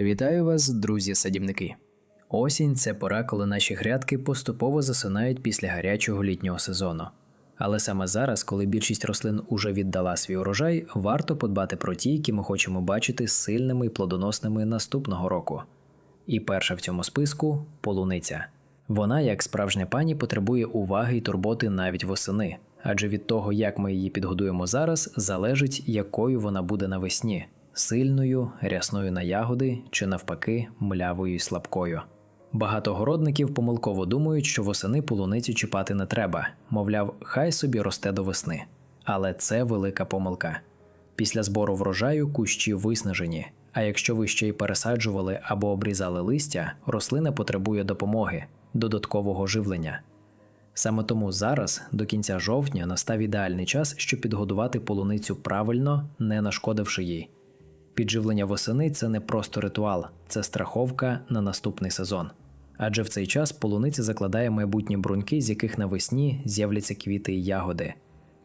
Вітаю вас, друзі-садівники. Осінь це пора, коли наші грядки поступово засинають після гарячого літнього сезону. Але саме зараз, коли більшість рослин уже віддала свій урожай, варто подбати про ті, які ми хочемо бачити сильними і плодоносними наступного року. І перша в цьому списку полуниця. Вона, як справжня пані, потребує уваги і турботи навіть восени, адже від того, як ми її підгодуємо зараз, залежить, якою вона буде навесні сильною, рясною на ягоди чи навпаки млявою і слабкою. Багато городників помилково думають, що восени полуницю чіпати не треба, мовляв, хай собі росте до весни. Але це велика помилка. Після збору врожаю кущі виснажені, а якщо ви ще й пересаджували або обрізали листя, рослина потребує допомоги, додаткового живлення. Саме тому зараз, до кінця жовтня, настав ідеальний час, щоб підгодувати полуницю правильно, не нашкодивши їй. Підживлення восени це не просто ритуал, це страховка на наступний сезон. Адже в цей час полуниця закладає майбутні бруньки, з яких навесні з'являться квіти і ягоди.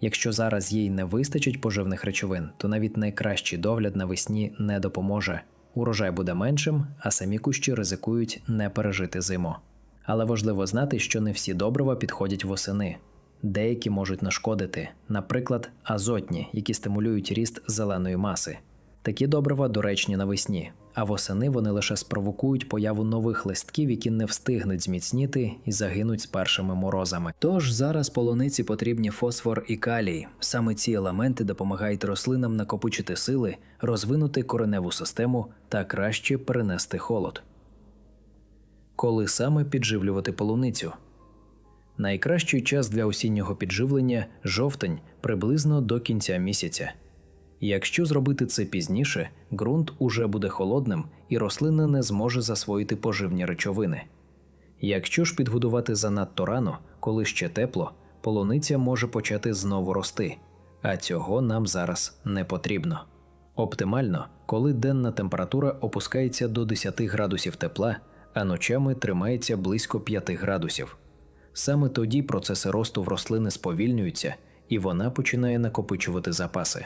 Якщо зараз їй не вистачить поживних речовин, то навіть найкращий догляд навесні не допоможе. Урожай буде меншим, а самі кущі ризикують не пережити зиму. Але важливо знати, що не всі добрива підходять восени. Деякі можуть нашкодити, наприклад, азотні, які стимулюють ріст зеленої маси. Такі добрива доречні навесні, а восени вони лише спровокують появу нових листків, які не встигнуть зміцніти і загинуть з першими морозами. Тож зараз полуниці потрібні фосфор і калій. Саме ці елементи допомагають рослинам накопичити сили, розвинути кореневу систему та краще перенести холод. Коли саме підживлювати полуницю? Найкращий час для осіннього підживлення жовтень приблизно до кінця місяця. Якщо зробити це пізніше, ґрунт уже буде холодним і рослина не зможе засвоїти поживні речовини. Якщо ж підгодувати занадто рано, коли ще тепло, полуниця може почати знову рости, а цього нам зараз не потрібно. Оптимально, коли денна температура опускається до 10 градусів тепла, а ночами тримається близько 5 градусів. Саме тоді процеси росту в рослини сповільнюються і вона починає накопичувати запаси.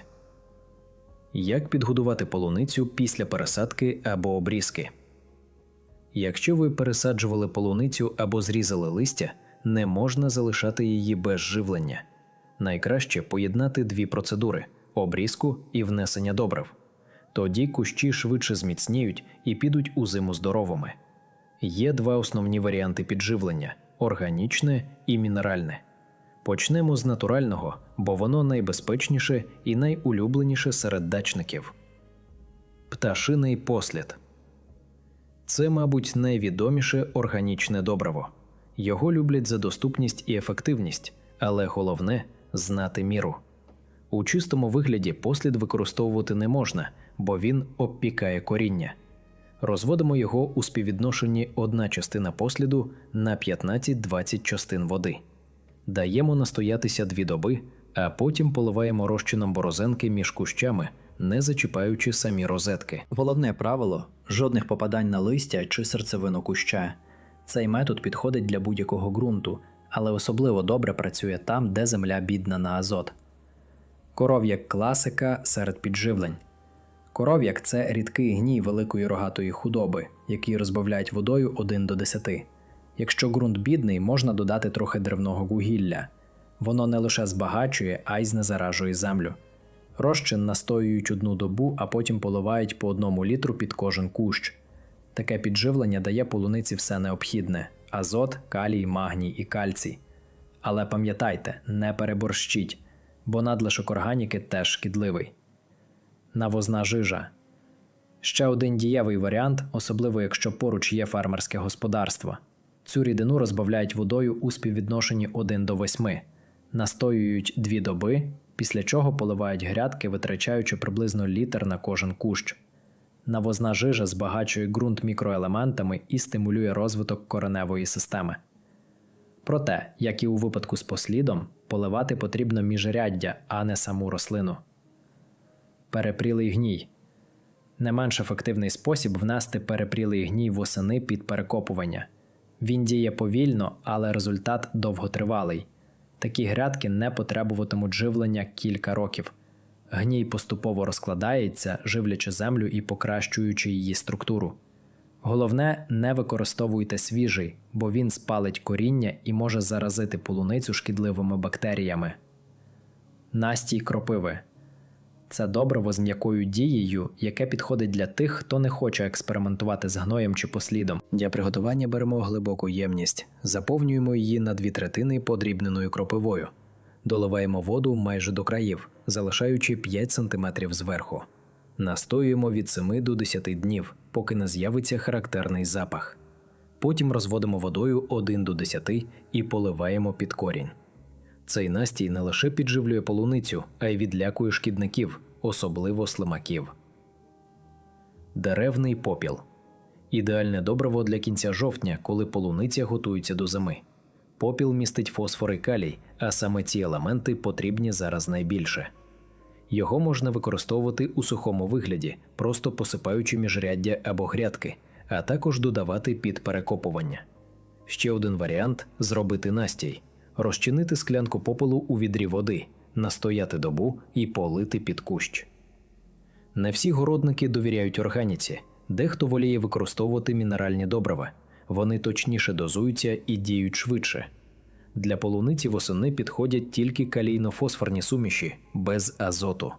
Як підгодувати полуницю після пересадки або обрізки? Якщо ви пересаджували полуницю або зрізали листя, не можна залишати її без живлення. Найкраще поєднати дві процедури обрізку і внесення добрив. Тоді кущі швидше зміцніють і підуть у зиму здоровими. Є два основні варіанти підживлення органічне і мінеральне. Почнемо з натурального, бо воно найбезпечніше і найулюбленіше серед дачників. Пташиний послід це, мабуть, найвідоміше органічне добриво. Його люблять за доступність і ефективність, але головне знати міру. У чистому вигляді послід використовувати не можна, бо він обпікає коріння. Розводимо його у співвідношенні одна частина посліду на 15-20 частин води даємо настоятися дві доби, а потім поливаємо розчином борозенки між кущами, не зачіпаючи самі розетки. Головне правило жодних попадань на листя чи серцевину куща. Цей метод підходить для будь-якого ґрунту, але особливо добре працює там, де земля бідна на азот. Коров'як класика серед підживлень. Коров'як це рідкий гній великої рогатої худоби, який розбавляють водою 1 до 10. Якщо ґрунт бідний, можна додати трохи древного вугілля. Воно не лише збагачує, а й знезаражує землю. Розчин настоюють одну добу, а потім поливають по одному літру під кожен кущ. Таке підживлення дає полуниці все необхідне: азот, калій, магній і кальцій. Але пам'ятайте, не переборщіть, бо надлишок органіки теж шкідливий. Навозна жижа. Ще один дієвий варіант, особливо якщо поруч є фермерське господарство. Цю рідину розбавляють водою у співвідношенні 1 до 8, настоюють 2 доби, після чого поливають грядки, витрачаючи приблизно літр на кожен кущ. Навозна жижа збагачує ґрунт мікроелементами і стимулює розвиток кореневої системи. Проте, як і у випадку з послідом, поливати потрібно міжряддя, а не саму рослину. Перепрілий гній не менш ефективний спосіб внести перепрілий гній восени під перекопування. Він діє повільно, але результат довготривалий. Такі грядки не потребуватимуть живлення кілька років. Гній поступово розкладається, живлячи землю і покращуючи її структуру. Головне, не використовуйте свіжий, бо він спалить коріння і може заразити полуницю шкідливими бактеріями. Настій кропиви це добриво з м'якою дією, яке підходить для тих, хто не хоче експериментувати з гноєм чи послідом. Для приготування беремо глибоку ємність, заповнюємо її на дві третини подрібненою кропивою, доливаємо воду майже до країв, залишаючи 5 см зверху. Настоюємо від 7 до 10 днів, поки не з'явиться характерний запах. Потім розводимо водою 1 до 10 і поливаємо під корінь. Цей настій не лише підживлює полуницю, а й відлякує шкідників, особливо слимаків. Деревний попіл ідеальне добриво для кінця жовтня, коли полуниця готується до зими. Попіл містить фосфор і калій, а саме ці елементи потрібні зараз найбільше. Його можна використовувати у сухому вигляді, просто посипаючи міжряддя або грядки, а також додавати під перекопування. Ще один варіант зробити настій розчинити склянку попелу у відрі води, настояти добу і полити під кущ. Не всі городники довіряють органіці, дехто воліє використовувати мінеральні добрива. Вони точніше дозуються і діють швидше. Для полуниці восени підходять тільки калійно-фосфорні суміші без азоту.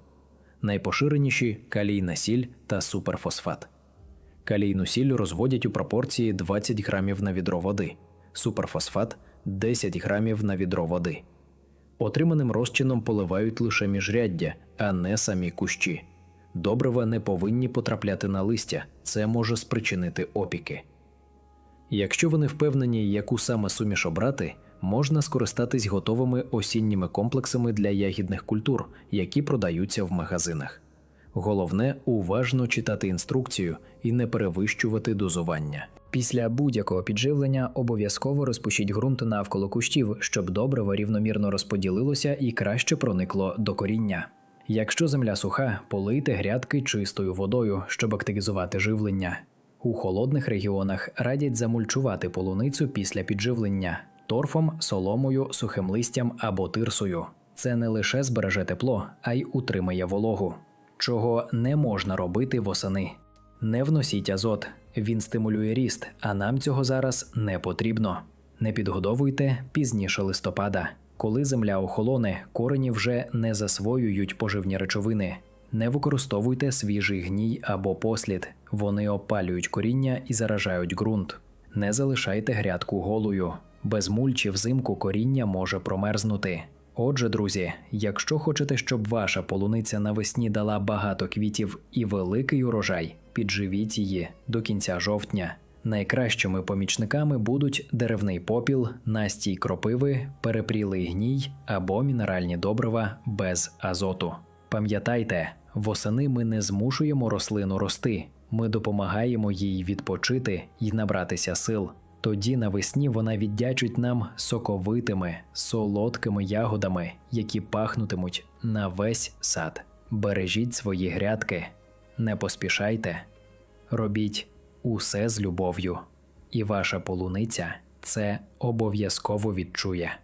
Найпоширеніші калійна сіль та суперфосфат. Калійну сіль розводять у пропорції 20 грамів на відро води, суперфосфат 10 грамів на відро води. Отриманим розчином поливають лише міжряддя, а не самі кущі. Добрива не повинні потрапляти на листя, це може спричинити опіки. Якщо ви не впевнені, яку саме суміш обрати, можна скористатись готовими осінніми комплексами для ягідних культур, які продаються в магазинах. Головне уважно читати інструкцію і не перевищувати дозування. Після будь-якого підживлення обов'язково розпушіть ґрунт навколо кущів, щоб добриво рівномірно розподілилося і краще проникло до коріння. Якщо земля суха, полийте грядки чистою водою, щоб активізувати живлення. У холодних регіонах радять замульчувати полуницю після підживлення торфом, соломою, сухим листям або тирсою. Це не лише збереже тепло, а й утримає вологу. Чого не можна робити восени. Не вносіть азот, він стимулює ріст, а нам цього зараз не потрібно. Не підгодовуйте пізніше листопада. Коли земля охолоне, корені вже не засвоюють поживні речовини. Не використовуйте свіжий гній або послід, вони опалюють коріння і заражають ґрунт. Не залишайте грядку голою. Без мульчі взимку коріння може промерзнути. Отже, друзі, якщо хочете, щоб ваша полуниця навесні дала багато квітів і великий урожай, підживіть її до кінця жовтня. Найкращими помічниками будуть деревний попіл, настій кропиви, перепрілий гній або мінеральні добрива без азоту. Пам'ятайте, восени ми не змушуємо рослину рости, ми допомагаємо їй відпочити і набратися сил. Тоді навесні вона віддячить нам соковитими, солодкими ягодами, які пахнутимуть на весь сад. Бережіть свої грядки, не поспішайте, робіть усе з любов'ю, і ваша полуниця це обов'язково відчує.